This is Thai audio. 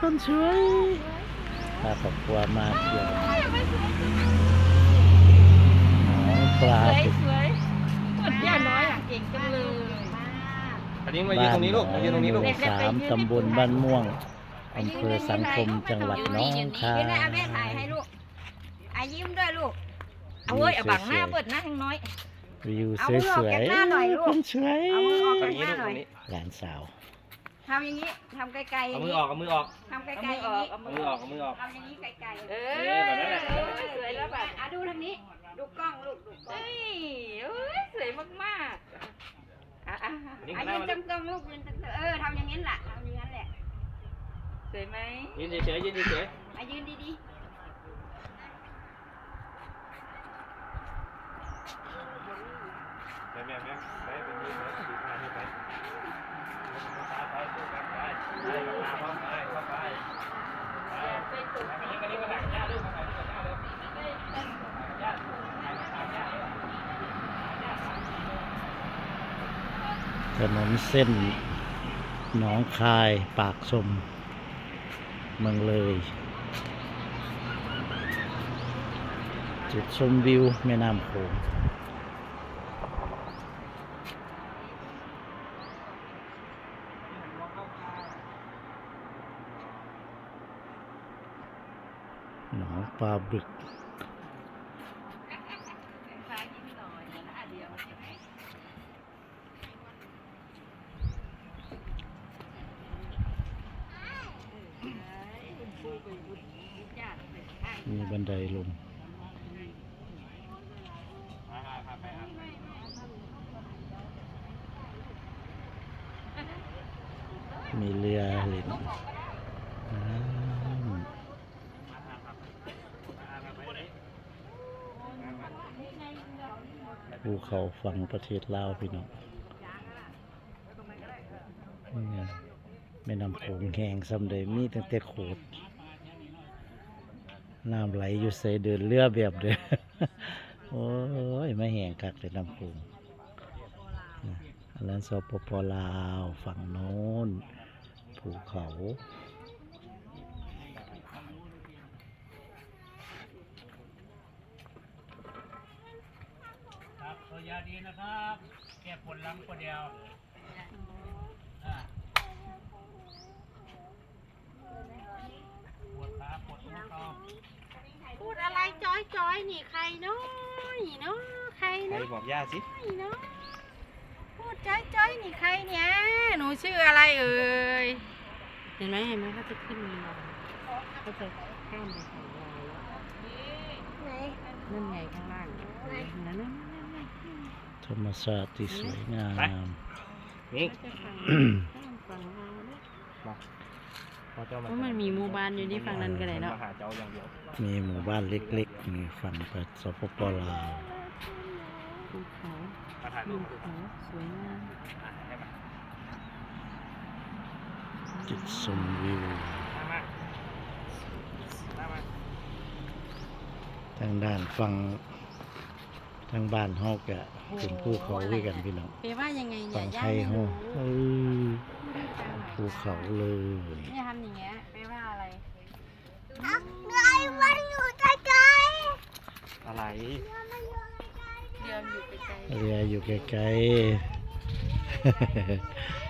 คนสวยพาครอบครัวมาเที่ยวหนองปลาสวยสวยคนย่าน้อยอะเก่งจังเลยอันนี้มายืนตรงนี้ลูกมายืนตรงนี้ลูกสามตำบลบ้านม่วงอำเภอสังคมจังหวัดน้องคายอาแม่ถ่ายให้ลูกอายิ้มด้วยลูกเอาเว้ยเอาบังหน้าเปิดหน้าทั้งน้อยวิวสวยๆเอาสมือออกวยจากหน้าหน่อยลูกเอามือออกตรจากงนี้หน้าหน่อยหลานสาว ทำอย่างนี้ทำไกลๆอเอาย่างมือนี้ออกเอามือออกทำไกลๆอย่างนี้เอามือออกเอามือออก ทำอย่างนี้ไกลๆเอเออแบบนั้นแหละสวยแล้วแบบอะดูทางนี้ ดูกล้องลูกดูกล้องเฮ้ยเอ้ยสวยมากๆอะอะอันนี้อะหน้ายืนมันตรงๆลูกยืนตรงๆเออทำอย่างนี้แหละทำอย่างนั้นแหละสวยไหมยืนเฉยๆยืนเฉยอะยืนดีๆ แม่แม่แม่ไปเป็นยืนไปดูทางให้ไปไปไปไปไปไปเข้าไปเข้าไปไปกันนี้กันนี้มาหลังย่าลูกมาหลังย่าเลยย่าถนนเส้นหนองคายปากชมเมืองเลย จุดชมวิวแม่น้ำโขง หนองปลาบึกมีบันไดลงมีเรือเล่นำ ภูเขาฝั่งประเทศลาวพี่น้องนี่ไงแม่น้ำโขงแห้งซ้ำใดมีตั้งแต่โขดน้ำไหลอยู่ใส่เดินเรือแบบเด้อโอ้ยไม่แห้งคักเลยน้ำโขงอันนั้นสปปลาวฝั่งโน้นภูเขา ครับตัว ยาดีนะครับแก้ปวดหลังปวดเดียวปวดขาปวดหัวเข่าพูดอะไรจอยจอยนี่ใครเนาะนี่เนาะใครใครเนาะบอกย่าสินี่เนาะพูดจอยจอยนี่ใครเนี่ยหนูชื่ออะไรเอ่ยเห็นไหมเห็นไหมเขาจะขึ้นมาเขาจะข้ามไปฝั่งลาวแล้วนั่นไงข้างล่างนั่นนั่นนั่นนั่น ธรรมชาติที่สวยงาม นี่เขาจะฝั่งข้ามฝั่งลาวแล้วพอเจ้าเพราะมันมีหมู่บ้านอยู่ที่ฝั่งนั้นก็ได้เนาะ มาหาเจ้าอย่างเดียวมีหมู่บ้านเล็กๆนี่ฝั่งไปสปปลาวภูเขามาถ่ายรูภูปเขาสวยงามจุดชมวิว มามามามาทางด้านฝั่ง ทางบ้านเฮาก็เป็นภูเขาด้วยกันพี่น้องเปว่ายังไงเนี่ฝั่ยงย่าไทยไม่เฮารู้เออภูเขาเลยเนี่ยทำอย่างเงี้ยแปลว่าอะไรอะไรเดือนอยู่ไกลเรืออยู่ไกลๆ